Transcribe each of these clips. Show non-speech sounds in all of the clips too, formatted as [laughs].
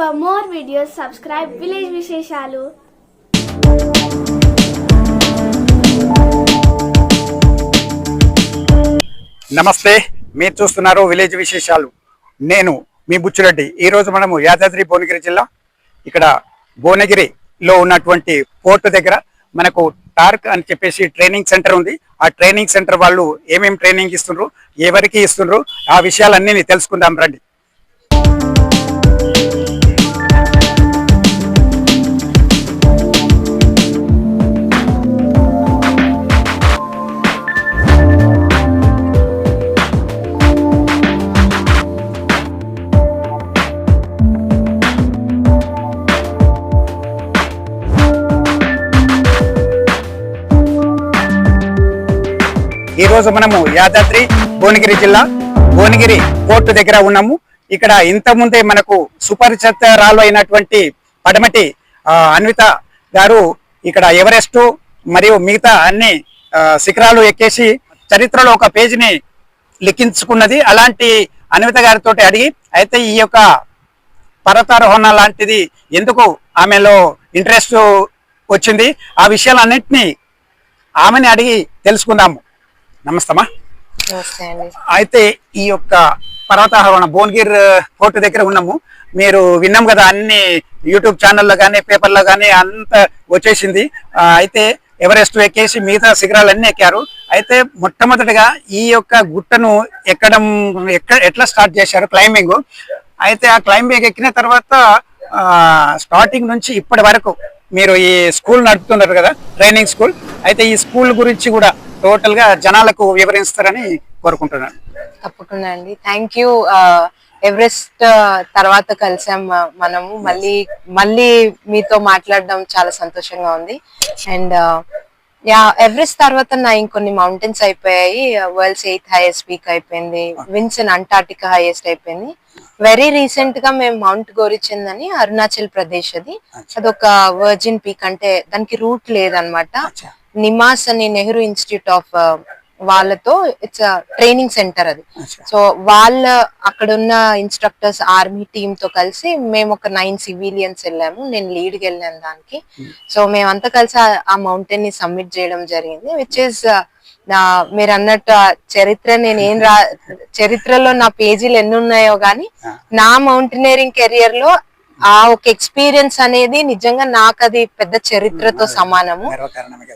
For more videos, subscribe Village Visheshalu. నమస్తే మీరు చూస్తున్నారు విలేజ్ విశేషాలు నేను మీ బుచ్చిరెడ్డి. ఈ రోజు మనము యాదాద్రి భువనగిరి జిల్లా ఇక్కడ భువనగిరిలో ఉన్నటువంటి పోర్టు దగ్గర మనకు టార్క్ అని చెప్పేసి ట్రైనింగ్ సెంటర్ ఉంది. ఆ ట్రైనింగ్ సెంటర్ వాళ్ళు ఏమేమి ట్రైనింగ్ ఇస్తున్నారు ఎవరికి ఇస్తున్నారు ఆ విషయాలన్నీ తెలుసుకుందాం రండి. ఈరోజు మనము యాదాద్రి భువనగిరి జిల్లా భువనగిరి పోర్టు దగ్గర ఉన్నాము. ఇక్కడ ఇంత ముందే మనకు సుపరిచితరాలు అయినటువంటి పడమటి అన్విత గారు ఇక్కడ ఎవరెస్ట్ మరియు మిగతా అన్ని శిఖరాలు ఎక్కేసి చరిత్రలో ఒక పేజీని లిఖించుకున్నది. అలాంటి అన్విత గారితో అడిగి అయితే ఈ యొక్క పర్వతారోహణ లాంటిది ఎందుకు ఆమెలో ఇంట్రెస్ట్ వచ్చింది? ఆ విషయాలన్నింటినీ ఆమెని అడిగి తెలుసుకుందాము. నమస్తమా అయితే ఈ యొక్క పర్వతారోహణ భువనగిర్ పోర్టు దగ్గర ఉన్నాము. మీరు విన్నాం కదా అన్ని యూట్యూబ్ ఛానల్లో కానీ పేపర్లో కానీ అంత వచ్చేసింది. అయితే ఎవరెస్ట్ ఎక్కేసి మిగతా శిఖరాలన్నీ ఎక్కారు. అయితే మొట్టమొదటిగా ఈ యొక్క గుట్టను ఎక్కడం ఎక్క ఎట్లా స్టార్ట్ చేశారు క్లైంబింగ్? అయితే ఆ క్లైంబింగ్ ఎక్కిన తర్వాత స్టార్టింగ్ నుంచి ఇప్పటి వరకు మీరు ఈ స్కూల్ నడుపుతున్నారు కదా ట్రైనింగ్ స్కూల్. అయితే ఈ స్కూల్ గురించి కూడా టోటల్గా జనాలకు వివరిస్తారని కోరుకుంటున్నాను. తప్పకుండా అండి. థ్యాంక్ యూ ఎవరెస్ట్ తర్వాత కలిసాం మనము. మళ్ళీ మళ్ళీ మీతో మాట్లాడడం చాలా సంతోషంగా ఉంది. అండ్ యా ఎవరెస్ట్ తర్వాత నా ఇంకొన్ని మౌంటైన్స్ అయిపోయాయి. వరల్డ్స్ ఎయిత్ హైయెస్ట్ పీక్ అయిపోయింది. విన్సన్ అంటార్టికా హైయెస్ట్ అయిపోయింది. వెరీ రీసెంట్గా మేము మౌంట్ గోరిచంద్ అని అరుణాచల్ ప్రదేశ్ అది. అదొక వర్జిన్ పీక్ అంటే దానికి రూట్ లేదనమాట. నిమాస్ అని నెహ్రూ ఇన్స్టిట్యూట్ ఆఫ్ వాళ్ళతో ఇట్స్ ట్రైనింగ్ సెంటర్ అది. సో వాళ్ళ అక్కడ ఉన్న ఇన్స్ట్రక్టర్స్ ఆర్మీ టీమ్తో కలిసి మేము ఒక నైన్ సివిలియన్స్ వెళ్ళాము. నేను లీడ్కి వెళ్ళాను దానికి సో మేమంతా కలిసి ఆ- మౌంటైన్ని సబ్మిట్ చేయడం జరిగింది విచ్ ఇస్ మీరు అన్నట్టు చరిత్ర నేను ఏం రా [laughs] చరిత్రలో నా పేజీలు ఎన్ని ఉన్నాయో గానీ నా మౌంటైనరింగ్ కెరియర్లో ఆ ఒక ఎక్స్పీరియన్స్ అనేది నిజంగా నాకు అది పెద్ద చరిత్రతో సమానము.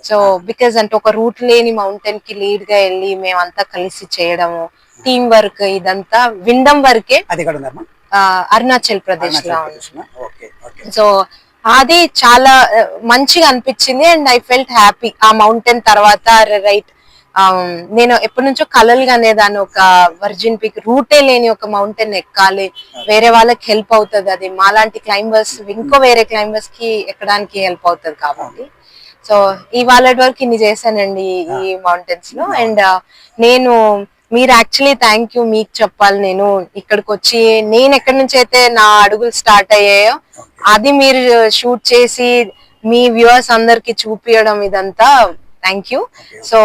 సో బికాజ్ అంటే ఒక రూట్ లేని మౌంటైన్కి లీడ్గా వెళ్ళి మేమంతా కలిసి చేయడము టీం వర్క్ ఇదంతా వినడం వరకే అరుణాచల్ ప్రదేశ్లో సో అది చాలా మంచిగా అనిపించింది అండ్ ఐ ఫెల్ట్ హ్యాపీ ఆ మౌంటైన్ తర్వాత రైట్ నేను ఎప్పటి నుంచో కలలుగా అనేదాన్ని ఒక వర్జిన్ పీక్ రూటే లేని ఒక మౌంటైన్ ఎక్కాలి. వేరే వాళ్ళకి హెల్ప్ అవుతుంది అది. మాలాంటి క్లైంబర్స్ ఇంకో వేరే క్లైంబర్స్కి ఎక్కడానికి హెల్ప్ అవుతుంది కాబట్టి. సో ఇవాళ వరకు ఇన్ని చేశానండి ఈ మౌంటైన్స్లో. అండ్ నేను మీరు యాక్చువల్లీ థ్యాంక్ యూ మీకు చెప్పాలి నేను ఇక్కడికి వచ్చి. నేను ఎక్కడి నుంచి అయితే నా అడుగులు స్టార్ట్ అయ్యాయో అది మీరు షూట్ చేసి మీ వ్యూవర్స్ అందరికి చూపించడం ఇదంతా థ్యాంక్ యూ సో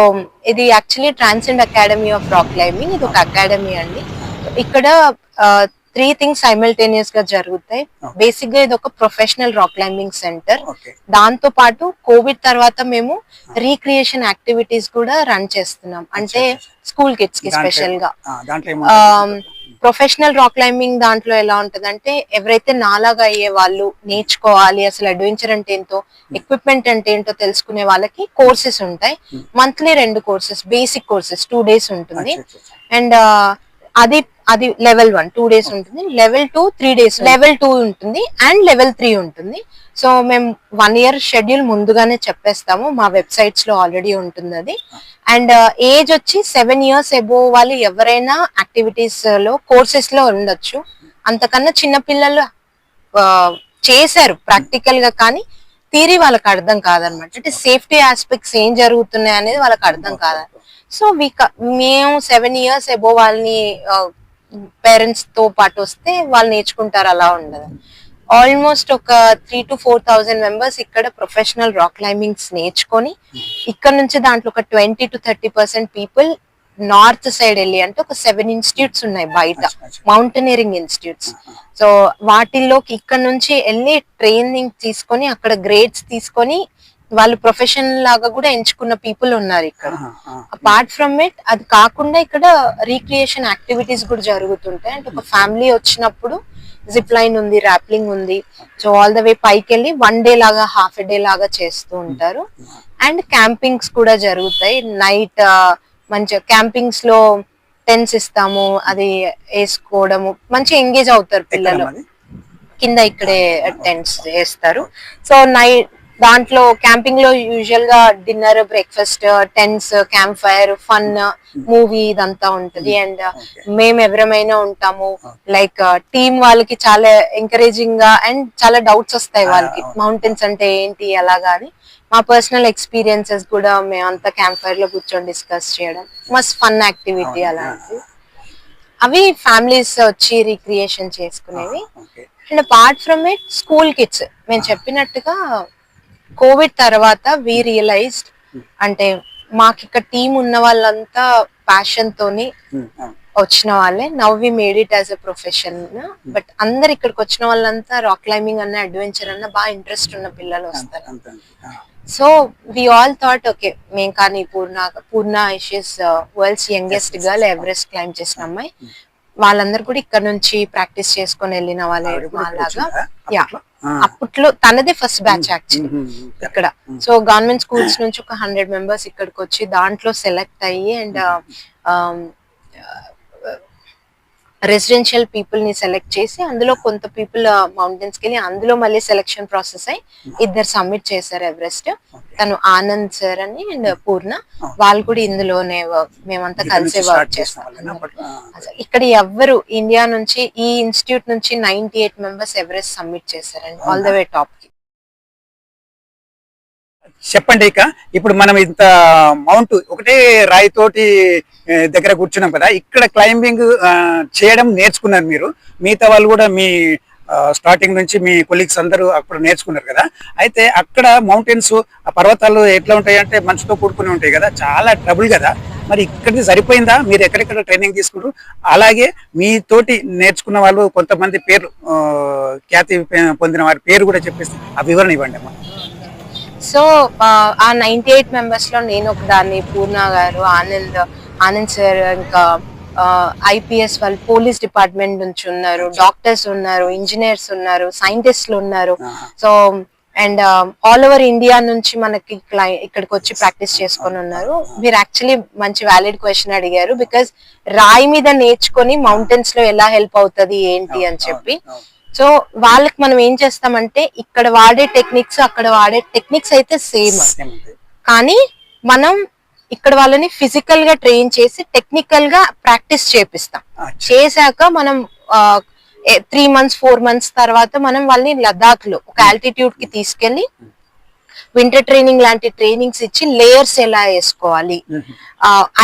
ఇది actually transcend academy of rock climbing ఇది ఒక అకాడమీ అండి. ఇక్కడ త్రీ థింగ్స్ సైమల్టేనియస్గా జరుగుతాయి. బేసిక్గా ఇది ఒక ప్రొఫెషనల్ రాక్ క్లైంబింగ్ సెంటర్ దాంతో పాటు కోవిడ్ తర్వాత మేము రీక్రియేషన్ యాక్టివిటీస్ కూడా రన్ చేస్తున్నాం. అంటే స్కూల్ కిడ్స్కి స్పెషల్గా? ప్రొఫెషనల్ రాక్ క్లైంబింగ్ దాంట్లో ఎలా ఉంటదంటే ఎవరైతే నాలాగా అయ్యే వాళ్ళు నేర్చుకోవాలి అసలు అడ్వెంచర్ అంటే ఏంటో ఎక్విప్మెంట్ అంటే ఏంటో తెలుసుకునే వాళ్ళకి కోర్సెస్ ఉంటాయి. మంత్లీ రెండు courses basic courses two days ఉంటుంది. అండ్ అది అది లెవెల్ వన్ టూ డేస్ ఉంటుంది. Level two three days level two ఉంటుంది అండ్ లెవెల్ త్రీ ఉంటుంది. సో మేము వన్ ఇయర్ షెడ్యూల్ ముందుగానే చెప్పేస్తాము. మా వెబ్సైట్స్లో ఆల్రెడీ ఉంటుంది అది. అండ్ ఏజ్ వచ్చి సెవెన్ ఇయర్స్ ఎబో వాళ్ళు ఎవరైనా యాక్టివిటీస్లో కోర్సెస్లో ఉండొచ్చు. అంతకన్నా చిన్న పిల్లలు ఆ, చేశారు ప్రాక్టికల్గా కానీ థియరీ వాళ్ళకి అర్థం కాదనమాట. అంటే సేఫ్టీ ఆస్పెక్ట్స్ ఏం జరుగుతున్నాయి అనేది వాళ్ళకి అర్థం కాదు. సో వి మేము సెవెన్ ఇయర్స్ ఎబో వాళ్ళని పేరెంట్స్తో పాటు వస్తే వాళ్ళు నేర్చుకుంటారు అలా ఉండదు. ఆల్మోస్ట్ ఒక three to four thousand members ఇక్కడ ప్రొఫెషనల్ రాక్ క్లైంబింగ్స్ నేర్చుకొని ఇక్కడ నుంచి దాంట్లో ఒక twenty to thirty percent people north side వెళ్ళి అంటే ఒక సెవెన్ ఇన్స్టిట్యూట్స్ ఉన్నాయి బయట. మౌంటైనరింగ్ ఇన్స్టిట్యూట్స్ సో వాటిల్లోకి ఇక్కడ నుంచి వెళ్ళి ట్రైనింగ్ తీసుకొని అక్కడ గ్రేడ్స్ తీసుకొని వాళ్ళు ప్రొఫెషన్ లాగా కూడా ఎంచుకున్న పీపుల్ ఉన్నారు ఇక్కడ. అపార్ట్ ఫ్రమ్ ఇట్ అది కాకుండా ఇక్కడ రీక్రియేషన్ యాక్టివిటీస్ కూడా జరుగుతుంటాయి. అంటే ఒక ఫ్యామిలీ వచ్చినప్పుడు జిప్ లైన్ ఉంది ర్యాప్లింగ్ ఉంది. సో ఆల్ ద వే పైకి వెళ్ళి వన్ డే లాగా హాఫ్ ఎ డే లాగా చేస్తూ ఉంటారు. అండ్ క్యాంపింగ్స్ కూడా జరుగుతాయి. నైట్ మంచిగా క్యాంపింగ్స్లో టెన్స్ ఇస్తాము అది వేసుకోవడము. మంచి ఎంగేజ్ అవుతారు పిల్లలు? కింద ఇక్కడే టెంట్స్ వేస్తారు. సో నైట్ దాంట్లో క్యాంపింగ్లో యూజువల్గా dinner breakfast tents camp fire fun movie ఇదంతా ఉంటది. అండ్ మేము ఎవరమైనా ఉంటాము. లైక్ టీమ్ వాళ్ళకి చాలా ఎంకరేజింగ్గా అండ్ చాలా డౌట్స్ వస్తాయి వాళ్ళకి. మౌంటైన్స్ అంటే ఏంటి అలాగా అని. మా పర్సనల్ ఎక్స్పీరియన్సెస్ కూడా మేము అంతా క్యాంప్ ఫైర్లో కూర్చొని డిస్కస్ చేయడం. మస్ట్ ఫన్ యాక్టివిటీ అలాంటివి అవి ఫ్యామిలీస్ వచ్చి recreation చేసుకునేవి. Okay and apart from it school kids. మేము చెప్పినట్టుగా కోవిడ్ తర్వాత వి రియలైజ్డ్ అంటే మాకు ఇక్కడ టీం ఉన్న వాళ్ళంతా ప్యాషన్ తోని అవును. వచ్చిన వాళ్ళే. Now we made it as a profession but అందరు ఇక్కడికి వచ్చిన వాళ్ళంతా రాక్ క్లైంబింగ్ అన్న అడ్వెంచర్ అన్న బాగా ఇంట్రెస్ట్ ఉన్న పిల్లలు వస్తారు. So we all thought okay మేము కానీ Purna Purna ఇషియస్ world's youngest girl Everest climb చేసిన అమ్మాయి. వాళ్ళందరూ కూడా ఇక్కడ నుంచి ప్రాక్టీస్ చేసుకొని వెళ్ళిన వాళ్ళే వచ్చిందా? యా. అప్పట్లో? తనదే ఫస్ట్ బ్యాచ్ యాక్చువల్లీ. ఇక్కడ. సో గవర్నమెంట్ స్కూల్స్ నుంచి ఒక హండ్రెడ్ మెంబర్స్ ఇక్కడికి వచ్చి దాంట్లో సెలెక్ట్ అయ్యి అండ్ రెసిడెన్షియల్ పీపుల్ని సెలెక్ట్ చేసి అందులో కొంత పీపుల్ మౌంటైన్స్కి వెళ్ళి అందులో మళ్ళీ సెలెక్షన్ ప్రాసెస్ అయ్యి ఇద్దరు సబ్మిట్ చేశారు ఎవరెస్ట్ తను ఆనంద్ సార్ అని అండ్ పూర్ణ. వాళ్ళు కూడా ఇందులోనే మేమంతా కలిసే వర్క్ చేస్తాం. అసలు ఇక్కడ ఎవ్వరు ఇండియా నుంచి ఈ ఇన్స్టిట్యూట్ నుంచి ninety eight members Everest summit చేశారండి ఆల్ ద వే టాప్కి. చెప్పండి ఇక. ఇప్పుడు మనం ఇంత మౌంట్ ఒకటే రాయితోటి దగ్గర కూర్చున్నాం కదా. ఇక్కడ క్లైంబింగ్ చేయడం నేర్చుకున్నారు మీరు. మిగతా వాళ్ళు కూడా మీ స్టార్టింగ్ నుంచి మీ కొలీగ్స్ అందరూ అక్కడ నేర్చుకున్నారు కదా. అయితే అక్కడ మౌంటైన్స్ ఆ పర్వతాలు ఎట్లా ఉంటాయి అంటే కూడుకుని ఉంటాయి కదా. చాలా ట్రబుల్ కదా. మరి ఇక్కడికి సరిపోయిందా? మీరు ఎక్కడెక్కడ ట్రైనింగ్ తీసుకుంటారు అలాగే మీతోటి నేర్చుకున్న వాళ్ళు కొంతమంది పేర్లు ఖ్యాతి పొందిన వారి పేరు కూడా చెప్పేసి ఆ వివరణ ఇవ్వండి అమ్మా. సో ఆ నైన్టీ ఎయిట్ మెంబర్స్లో నేను ఒక దాన్ని పూర్ణ గారు ఆనంద్ ఆనంద్ సార్ ఇంకా ఐపీఎస్ వాళ్ళు పోలీస్ డిపార్ట్మెంట్ నుంచి ఉన్నారు డాక్టర్స్ ఉన్నారు ఇంజనీర్స్ ఉన్నారు సైంటిస్టులు ఉన్నారు. So and all over India నుంచి మనకి ఇక్కడికి వచ్చి ప్రాక్టీస్ చేసుకొని ఉన్నారు మీరు యాక్చువల్లీ మంచి వ్యాలిడ్ క్వశ్చన్ అడిగారు బికాస్ రాయి మీద నేర్చుకొని మౌంటైన్స్లో ఎలా హెల్ప్ అవుతది ఏంటి అని చెప్పి. సో వాళ్ళకి మనం ఏం చేస్తామంటే ఇక్కడ వాడే టెక్నిక్స్ అక్కడ వాడే టెక్నిక్స్ అయితే సేమ్. కానీ మనం ఇక్కడ వాళ్ళని ఫిజికల్గా ట్రైన్ చేసి టెక్నికల్గా ప్రాక్టీస్ చేపిస్తాం. చేశాక మనం త్రీ మంత్స్ ఫోర్ మంత్స్ తర్వాత మనం వాళ్ళని లదాఖ్లో ఒక ఆల్టిట్యూడ్కి తీసుకెళ్ళి వింటర్ ట్రైనింగ్ లాంటి ట్రైనింగ్స్ ఇచ్చి లేయర్స్ ఎలా వేసుకోవాలి మ్మ్.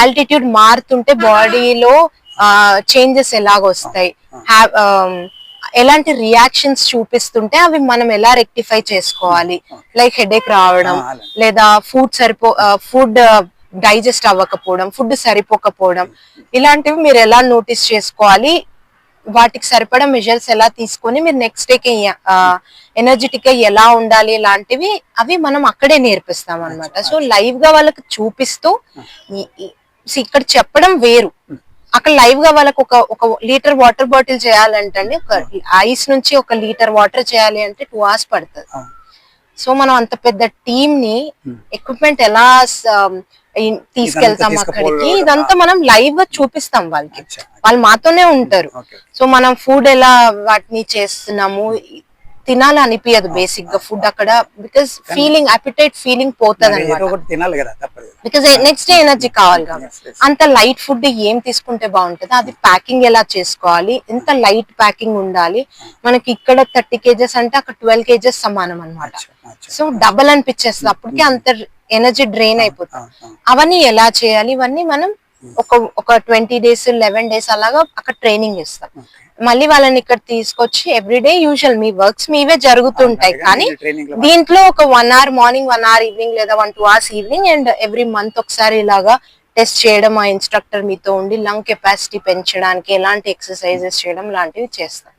ఆల్టిట్యూడ్ మారుతుంటే బాడీలో చేంజెస్ ఎలాగ వస్తాయి హ్యా- um, ఎలాంటి రియాక్షన్స్ చూపిస్తుంటే అవి మనం ఎలా రెక్టిఫై చేసుకోవాలి? లైక్ హెడేక్ రావడం. లేదా ఫుడ్ సరిపో ఫుడ్ డైజెస్ట్ అవ్వకపోవడం ఫుడ్ సరిపోకపోవడం ఇలాంటివి మీరు ఎలా నోటీస్ చేసుకోవాలి? వాటికి సరిపడా మెజర్స్ ఎలా తీసుకొని మీరు నెక్స్ట్ డేకి ఎనర్జెటిక్గా ఎలా ఉండాలి ఇలాంటివి అవి మనం అక్కడే నేర్పిస్తాం అనమాట సో లైవ్గా వాళ్ళకి చూపిస్తూ ఇక్కడ చెప్పడం వేరు. అక్కడ లైవ్గా వాళ్ళకి ఒక ఒక లీటర్ వాటర్ బాటిల్ చేయాలంటే ఒక ఐస్ నుంచి ఒక లీటర్ వాటర్ చేయాలి అంటే టూ అవర్స్ పడుతుంది. సో మనం అంత పెద్ద టీమ్ని ఎక్విప్మెంట్ ఎలా ఇన్- తీసుకెళ్తాం అక్కడికి. ఇదంతా మనం లైవ్గా చూపిస్తాం వాళ్ళకి. వాళ్ళు మాతోనే ఉంటారు. సో మనం ఫుడ్ ఎలా వాటిని చేస్తున్నాము తినాలి అనిపించదు బేసిక్గా ఫుడ్ అక్కడ బికాస్ ఫీలింగ్ అపిటైట్ ఫీలింగ్ పోతుంది అనమాట బికాస్ నెక్స్ట్ డే ఎనర్జీ కావాలి కాబట్టి. అంత లైట్ ఫుడ్ ఏం తీసుకుంటే బాగుంటుంది అది ప్యాకింగ్ ఎలా చేసుకోవాలి ఎంత లైట్ ప్యాకింగ్ ఉండాలి. మనకి ఇక్కడ థర్టీ కేజెస్ అంటే అక్కడ ట్వెల్వ్ కేజెస్ సమానం అచ్చా. సో డబల్ అనిపించేస్తుంది. అప్పటికి అంత ఎనర్జీ డ్రైన్ అయిపోతుంది. అవును, అవును. అవన్నీ ఎలా చేయాలి? ఇవన్నీ మనం ఒక ఒక ట్వంటీ డేస్ లెవెన్ డేస్ అలాగా అక్కడ ట్రైనింగ్ ఇస్తాం. మళ్ళీ వాళ్ళని ఇక్కడ తీసుకొచ్చి ఎవ్రీడే యూజువల్ మీ వర్క్స్ మీవే జరుగుతుంటాయి. కానీ దీంట్లో ఒక one hour morning one hour evening లేదా one two hours evening and every month ఒకసారి ఇలాగా టెస్ట్ చేయడం ఆ ఇన్స్ట్రక్టర్ మీతో ఉండి లంగ్ కెపాసిటీ పెంచడానికి ఎలాంటి ఎక్సర్సైజెస్ చేయడం లాంటివి చేస్తాం.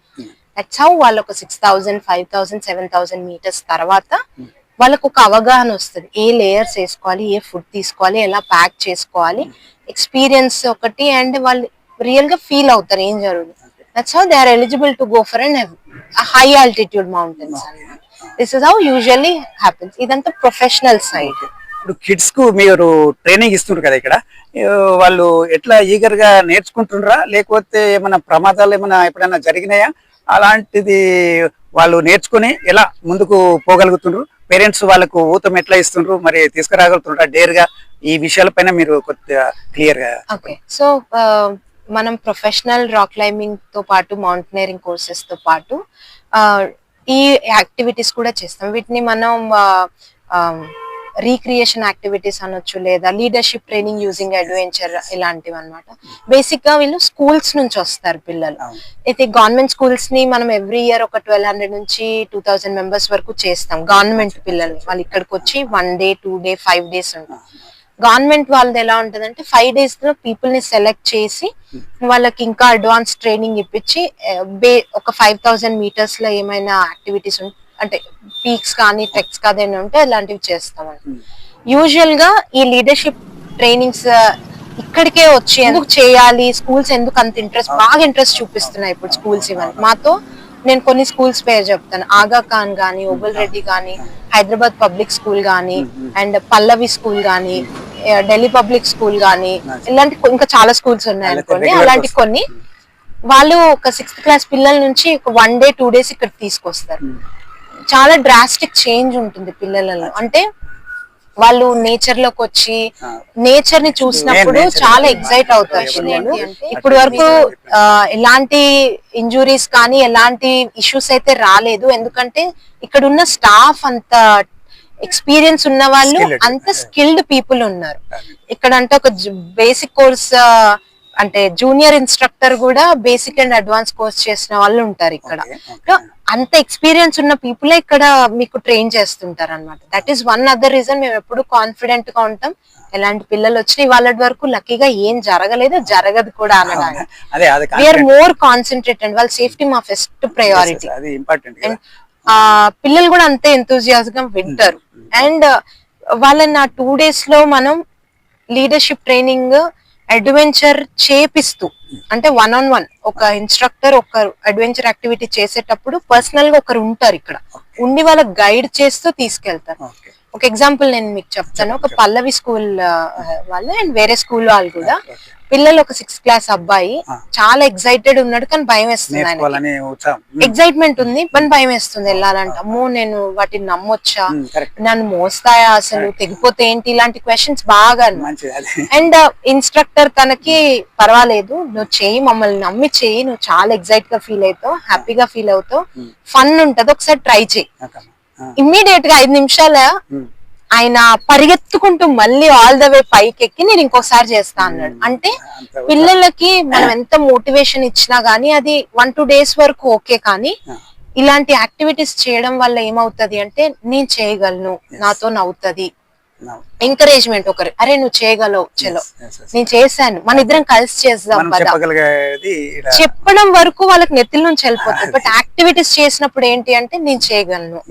దట్స్ హౌ వాళ్ళు ఒక six thousand five thousand seven thousand metres తర్వాత వాళ్ళకు ఒక అవగాహన వస్తుంది. ఏ లేయర్స్ వేసుకోవాలి ఏ ఫుడ్ తీసుకోవాలి ఎలా ప్యాక్ చేసుకోవాలి ఎక్స్పీరియన్స్ ఒకటి అండ్ వాళ్ళు రియల్గా ఫీల్ అవుతారు ఏం జరుగుతుంది they are eligible to go for and high altitude mountains అన్నమాట this is how usually happens ఇదంతా ప్రొఫెషనల్ సైడ్ ఇప్పుడు కిడ్స్కు మీరు ట్రైనింగ్ ఇస్తున్నారు కదా ఇక్కడ. వాళ్ళు ఎట్లా ఈగర్గా నేర్చుకుంటున్నారా లేకపోతే ఏమైనా ప్రమాదాలు ఏమైనా ఎప్పుడైనా జరిగినాయా? అలాంటిది వాళ్ళు నేర్చుకుని ఎలా ముందుకు పోగలుగుతుండ్రు? పేరెంట్స్ వాళ్ళకు ఊతం ఎట్లా ఇస్తుండ్రు? మరి తీసుకురాగలుగుతుండ్రా? డేర్గా ఈ విషయాలపైన మీరు కొద్దిగా క్లియర్గా ఓకే సో మనం ప్రొఫెషనల్ రాక్ క్లైంబింగ్తో పాటు మౌంటైనరింగ్ కోర్సెస్తో పాటు ఈ యాక్టివిటీస్ కూడా చేస్తాం. వీటిని మనం రీక్రియేషన్ యాక్టివిటీస్ అనొచ్చు లేదా లీడర్షిప్ ట్రైనింగ్ యూజింగ్ అడ్వెంచర్ ఇలాంటివి అన్నమాట బేసిక్గా వీళ్ళు స్కూల్స్ నుంచి వస్తారు పిల్లలు. అయితే గవర్నమెంట్ స్కూల్స్ని మనం ఎవ్రీ ఇయర్ ఒక ట్వెల్వ్ హండ్రెడ్ నుంచి టూ థౌసండ్ మెంబర్స్ వరకు చేస్తాం. గవర్నమెంట్ పిల్లలు వాళ్ళు ఇక్కడికి వచ్చి one day two day five days ఉంటారు. గవర్నమెంట్ వాళ్ళది ఎలా ఉంటదంటే ఫైవ్ డేస్లో పీపుల్ని సెలెక్ట్ చేసి వాళ్ళకి ఇంకా అడ్వాన్స్ ట్రైనింగ్ ఇప్పించి బే ఒక ఫైవ్ థౌసండ్ మీటర్స్లో ఏమైనా యాక్టివిటీస్ అంటే పీక్స్ కానీ ట్రెక్స్ కానీ ఉంటే అలాంటివి చేస్తామండి. యూజువల్గా ఈ లీడర్షిప్ ట్రైనింగ్స్ ఇక్కడికే వచ్చి ఎందుకు చేయాలి స్కూల్స్ ఎందుకు అంత ఇంట్రెస్ట్ బాగా ఇంట్రెస్ట్ చూపిస్తున్నాయి ఇప్పుడు స్కూల్స్ ఇవన్నీ. మాతో నేను కొన్ని స్కూల్స్ పేరు చెప్తాను. ఆగా ఖాన్ గానీ ఓబుల్ రెడ్డి గానీ హైదరాబాద్ పబ్లిక్ స్కూల్ గానీ అండ్ పల్లవి స్కూల్ గానీ ఆ, ఢిల్లీ పబ్లిక్ స్కూల్ గానీ ఇలాంటి ఇంకా చాలా స్కూల్స్ ఉన్నాయి అనుకోండి. అలాంటి. కొన్ని వాళ్ళు ఒక సిక్స్త్ క్లాస్ పిల్లల నుంచి ఒక వన్ డే టూ డేస్ ఇక్కడ తీసుకొస్తారు. చాలా డ్రాస్టిక్ చేంజ్ ఉంటుంది పిల్లలలో. అంటే వాళ్ళు నేచర్లోకి వచ్చి. నేచర్ని చూసినప్పుడు చాలా ఎగ్జైట్ అవుతారు అంటే ఇప్పుడు వరకు ఎలాంటి ఇంజురీస్ కానీ ఎలాంటి ఇష్యూస్ అయితే రాలేదు. ఎందుకంటే ఇక్కడ ఉన్న స్టాఫ్ అంత ఎక్స్పీరియన్స్ ఉన్న వాళ్ళు. అంత స్కిల్డ్ పీపుల్ ఉన్నారు. ఇక్కడ అంటే ఒక బేసిక్ కోర్స్ అంటే జూనియర్ ఇన్స్ట్రక్టర్ కూడా బేసిక్ అండ్ అడ్వాన్స్ కోర్స్ చేసిన వాళ్ళు ఉంటారు ఇక్కడ. అంత ఎక్స్పీరియన్స్ ఉన్న పీపుల్ ఇక్కడ మీకు ట్రైన్ చేస్తుంటారు అనమాట that is one other reason మేము ఎప్పుడు కాన్ఫిడెంట్గా ఉంటాం. ఎలాంటి పిల్లలు వచ్చినా ఇవాళ వరకు లక్కీగా ఏం జరగలేదు జరగదు కూడా అనడానికి. We are. మోర్ కాన్సన్ట్రేటెడ్ వాళ్ళ సేఫ్టీ మా ఫస్ట్ ప్రయారిటీ అండ్ ఆ పిల్లలు కూడా అంతే ఎంతూజియాస్గా వింటారు. అండ్ వాళ్ళని నా టూ డేస్లో మనం లీడర్షిప్ ట్రైనింగ్ అడ్వెంచర్ చేపిస్తూ అంటే వన్ ఆన్ వన్ ఒక ఇన్స్ట్రక్టర్ ఒక అడ్వెంచర్ యాక్టివిటీ చేసేటప్పుడు పర్సనల్గా ఒకరు ఉంటారు ఇక్కడ. ఉండి వాళ్ళకి గైడ్ చేస్తూ తీసుకెళ్తారు. ఒక ఎగ్జాంపుల్ నేను మీకు చెప్తాను. ఒక పల్లవి స్కూల్ వాళ్ళు అండ్ వేరే స్కూల్ వాళ్ళు కూడా పిల్లలు ఒక సిక్స్త్ క్లాస్ అబ్బాయి చాలా ఎక్సైటెడ్ ఉన్నాడు కానీ భయం వేస్తుంది ఎక్సైట్మెంట్ ఉంది కానీ భయం వేస్తుంది వెళ్ళాలంటే. అమ్మో నేను వాటిని నమ్మొచ్చా? నన్ను మోస్తాయా అసలు? తెగిపోతే ఏంటి? ఇలాంటి క్వశ్చన్స్ బాగా అండ్ ఇన్స్ట్రక్టర్ తనకి పర్వాలేదు. నువ్వు చేయి మమ్మల్ని నమ్మి చేయి నువ్వు చాలా ఎక్సైట్గా ఫీల్ అవుతావు హ్యాపీగా ఫీల్ అవుతావు. ఫన్ ఉంటది ఒకసారి ట్రై చేయి ఇమ్మీడియట్గా ఐదు నిమిషాల. ఆయన పరిగెత్తుకుంటూ మళ్ళీ ఆల్ ద వే పైకి ఎక్కి నేను ఇంకోసారి చేస్తా అన్నాడు. అంటే పిల్లలకి మనం ఎంత మోటివేషన్ ఇచ్చినా గానీ అది వన్ టూ డేస్ వరకు ఓకే కానీ ఇలాంటి యాక్టివిటీస్ చేయడం వల్ల ఏమవుతది అంటే నేను చేయగలను నాతో నవ్వుతుంది. ఎంకరేజ్మెంట్ ఒకరు. అరే నువ్వు చేయగలవు. చలో. నేను చేశాను. మన ఇద్దరం కలిసి చేద్దాం చెప్పడం వరకు వాళ్ళకి నెత్తిల నుంచి వెళ్ళిపోతుంది. [laughs] బట్ యాక్టివిటీస్ చేసినప్పుడు ఏంటి అంటే నేను చేయగలను.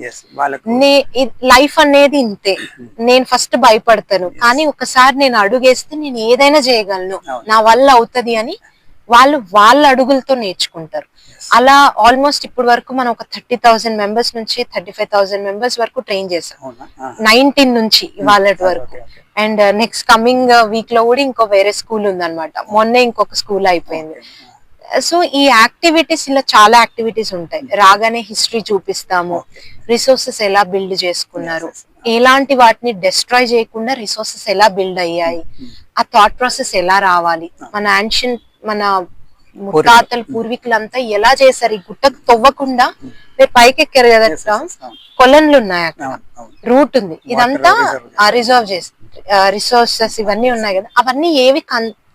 లైఫ్ అనేది ఇంతే. [laughs] నేను ఫస్ట్ భయపడతాను. కానీ ఒకసారి నేను అడుగేస్తే నేను ఏదైనా చేయగలను. నా వల్ల అవుతది అని వాళ్ళు వాళ్ళ అడుగులతో నేర్చుకుంటారు. అలా ఆల్మోస్ట్ ఇప్పుడు వరకు మనం ఒక థర్టీ థౌసండ్ మెంబర్స్ నుంచి థర్టీ ఫైవ్ థౌసండ్ మెంబర్స్ వరకు ట్రైన్ చేసాం. నైన్టీన్ నుంచి ఇవాళ వరకు. అండ్ నెక్స్ట్ కమింగ్ వీక్లో కూడా ఇంకో వేరే స్కూల్ ఉందన్నమాట. మొన్నే ఇంకొక స్కూల్ అయిపోయింది. సో ఈ యాక్టివిటీస్ ఇలా చాలా యాక్టివిటీస్ ఉంటాయి. రాగానే హిస్టరీ చూపిస్తాము. రిసోర్సెస్ ఎలా బిల్డ్ చేసుకున్నారు? ఎలాంటి వాటిని డిస్ట్రాయ్ చేయకుండా రిసోర్సెస్ ఎలా బిల్డ్ అయ్యాయి? ఆ థాట్ ప్రాసెస్ ఎలా రావాలి? మన యాన్షియన్ మన ముత్తాతలు పూర్వీకులంతా ఎలా చేశారు? ఈ గుట్టకు తవ్వకుండా రేపు పైకి ఎక్కారు కదా. కొలన్లు ఉన్నాయి అక్కడ. రూట్ ఉంది. ఇదంతా రిజర్వ్ చేసి రిసోర్సెస్ ఇవన్నీ ఉన్నాయి కదా. అవన్నీ ఏవి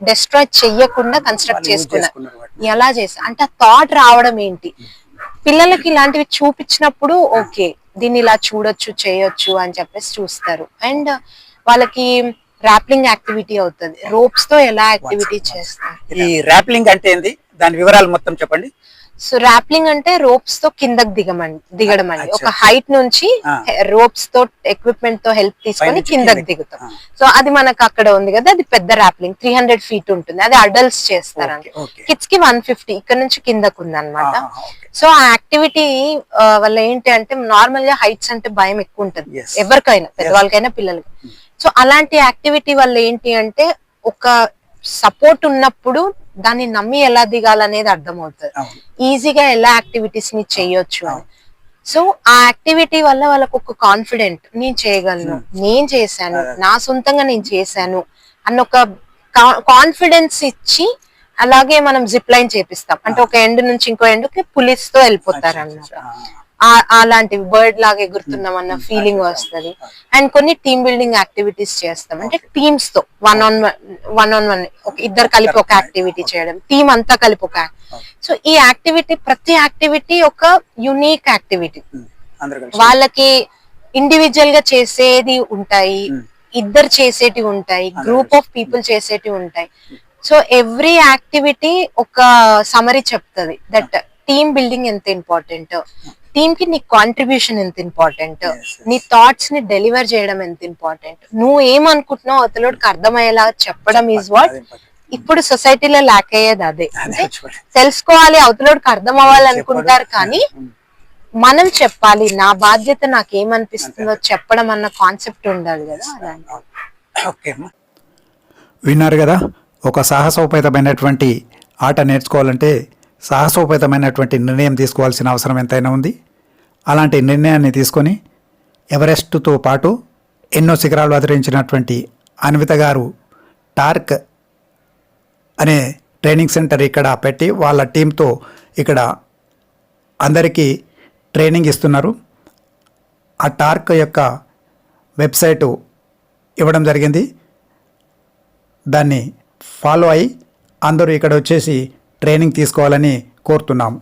డిస్ట్రాయ్ చెయ్యకుండా కన్స్ట్రక్ట్ చేసుకున్నారు. ఎలా చేసి అంటే ఆ థాట్ రావడం ఏంటి? పిల్లలకి ఇలాంటివి చూపించినప్పుడు ఓకే దీన్ని ఇలా చూడొచ్చు చేయొచ్చు అని చెప్పేసి చూస్తారు. అండ్ వాళ్ళకి ర్యాప్లింగ్ యాక్టివిటీ అవుతుంది. రోప్స్తో ఎలా యాక్టివిటీ చేస్తాం ఈ ర్యాప్లింగ్ అంటే ఏంది? దాని వివరాలు మొత్తం చెప్పండి. సో ర్యాప్లింగ్ అంటే రోప్స్తో కిందకి దిగమండి దిగడం అండి. ఒక హైట్ నుంచి. రోప్స్తో ఎక్విప్మెంట్తో హెల్ప్ తీసుకొని కిందకి. దిగుతాం. సో అది మనకు అక్కడ ఉంది కదా అది పెద్ద ర్యాప్లింగ్. త్రీ హండ్రెడ్ ఫీట్ ఉంటుంది. అది అడల్ట్స్ చేస్తారండి. కిడ్స్కి వన్ ఫిఫ్టీ ఇక్కడ నుంచి కిందకు ఉంది అనమాట. సో ఆ యాక్టివిటీ వల్ల ఏంటి అంటే నార్మల్గా హైట్స్ అంటే భయం ఎక్కువ ఉంటుంది. ఎవరికైనా పెద్దవాళ్ళకైనా పిల్లలకి. సో అలాంటి యాక్టివిటీ వల్ల ఏంటి అంటే ఒక సపోర్ట్ ఉన్నప్పుడు దాన్ని నమ్మి ఎలా దిగాలనేది అర్థమవుతుంది. ఈజీగా ఎలా యాక్టివిటీస్ని చేయొచ్చు అని. సో ఆ యాక్టివిటీ వల్ల వాళ్ళకు ఒక కాన్ఫిడెంట్ నేను చేయగలను నేను చేశాను నా సొంతంగా నేను చేశాను అన్న ఒక కాన్ఫిడెన్స్ ఇచ్చి అలాగే మనం జిప్ లైన్ చేపిస్తాం. అంటే ఒక ఎండ్ నుంచి ఇంకో ఎండ్కి పులిస్తో వెళ్ళిపోతారు అన్నమాట అలాంటివి బర్డ్ లాగా ఎగురుతున్నాం అన్న ఫీలింగ్ వస్తది. అండ్ కొన్ని టీమ్ బిల్డింగ్ యాక్టివిటీస్ చేస్తాం. అంటే టీమ్స్తో one on one on one ఇద్దరు కలిపి ఒక యాక్టివిటీ చేయడం. టీమ్ అంతా కలిపి ఒక సో ఈ యాక్టివిటీ ప్రతి యాక్టివిటీ ఒక యునిక్ యాక్టివిటీ అందరూ కలిసి. వాళ్ళకి ఇండివిజువల్గా చేసేది ఉంటాయి. ఇద్దరు చేసేటివి ఉంటాయి. గ్రూప్ ఆఫ్ పీపుల్ చేసేటివి ఉంటాయి. సో ఎవ్రీ యాక్టివిటీ ఒక సమరీ చెప్తుంది. దట్ టీమ్ బిల్డింగ్ ఎంత ఇంపార్టెంట్ టీమ్కి నీ కాంట్రిబ్యూషన్ ఎంత ఇంపార్టెంట్. నీ థాట్స్ని డెలివర్ చేయడం ఎంత ఇంపార్టెంట్ నువ్వు ఏమనుకుంటున్నావు అవతలోడికి అర్థమయ్యేలా చెప్పడం ఈజ్ వాట్. ఇప్పుడు సొసైటీలో ల్యాక్ అయ్యేది అదే. తెలుసుకోవాలి అవతలోడికి అర్థం అవ్వాలి అనుకుంటారు. కానీ. మనం చెప్పాలి నా బాధ్యత నాకు ఏమనిపిస్తుందో చెప్పడం అన్న కాన్సెప్ట్ ఉండాలి కదా ఓకే విన్నారు కదా ఒక సాహసోపేతమైనటువంటి ఆట నేర్చుకోవాలంటే సాహసోపేతమైనటువంటి నిర్ణయం తీసుకోవాల్సిన అవసరం ఎంతైనా ఉంది. అలాంటి నిర్ణయాన్ని తీసుకొని ఎవరెస్ట్తో పాటు ఎన్నో శిఖరాలు అధిరించినటువంటి అన్విత గారు టార్క్ అనే ట్రైనింగ్ సెంటర్ ఇక్కడ పెట్టి వాళ్ళ టీంతో ఇక్కడ అందరికీ ట్రైనింగ్ ఇస్తున్నారు. ఆ టార్క్ యొక్క వెబ్సైటు ఇవ్వడం జరిగింది. దాన్ని ఫాలో అయి అందరూ ఇక్కడ వచ్చేసి ట్రైనింగ్ తీసుకోవాలని కోరుతున్నాము